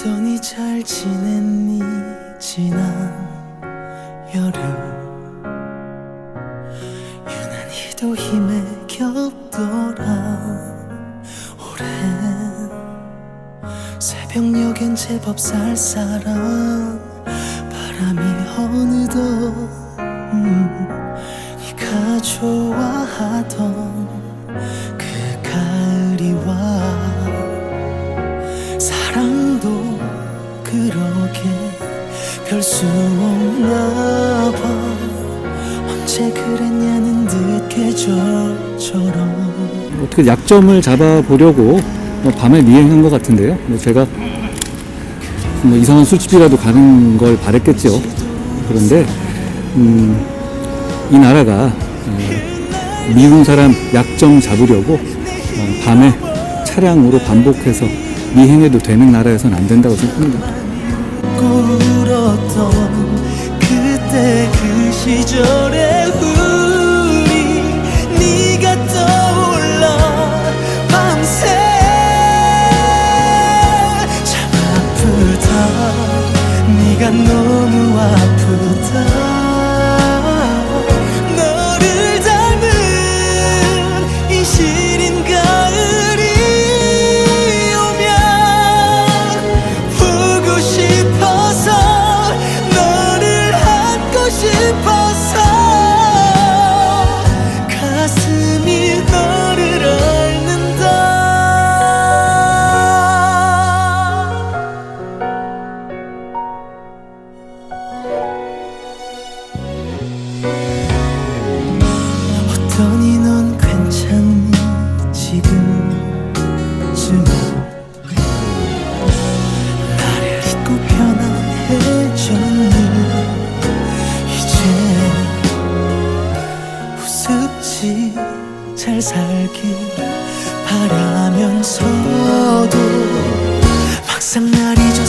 어떠니 잘 지냈니? 지난 여름. 유난히도 힘에 겹더라. 오랜 새벽녘엔 제법 쌀쌀한 바람이 어느덧 음, 네가 좋아하던 그 가을이 와. 사랑도 별수 없나 봐 언제 그랬냐는 듯 계절처럼 어떻게 약점을 잡아보려고 뭐 밤에 미행한 것 같은데요. 뭐 제가 뭐 이상한 술집이라도 가는 걸 바랬겠죠. 그런데 음, 이 나라가 어, 미운 사람 약점 잡으려고 어, 밤에 차량으로 반복해서 미행해도 되는 나라에선 안 된다고 생각합니다. 울었던 그때 그 시절의 우리 네가 떠올라 밤새 참 아프다. 네가 너무 아프다 살길 바라면서도 막상 날이 좋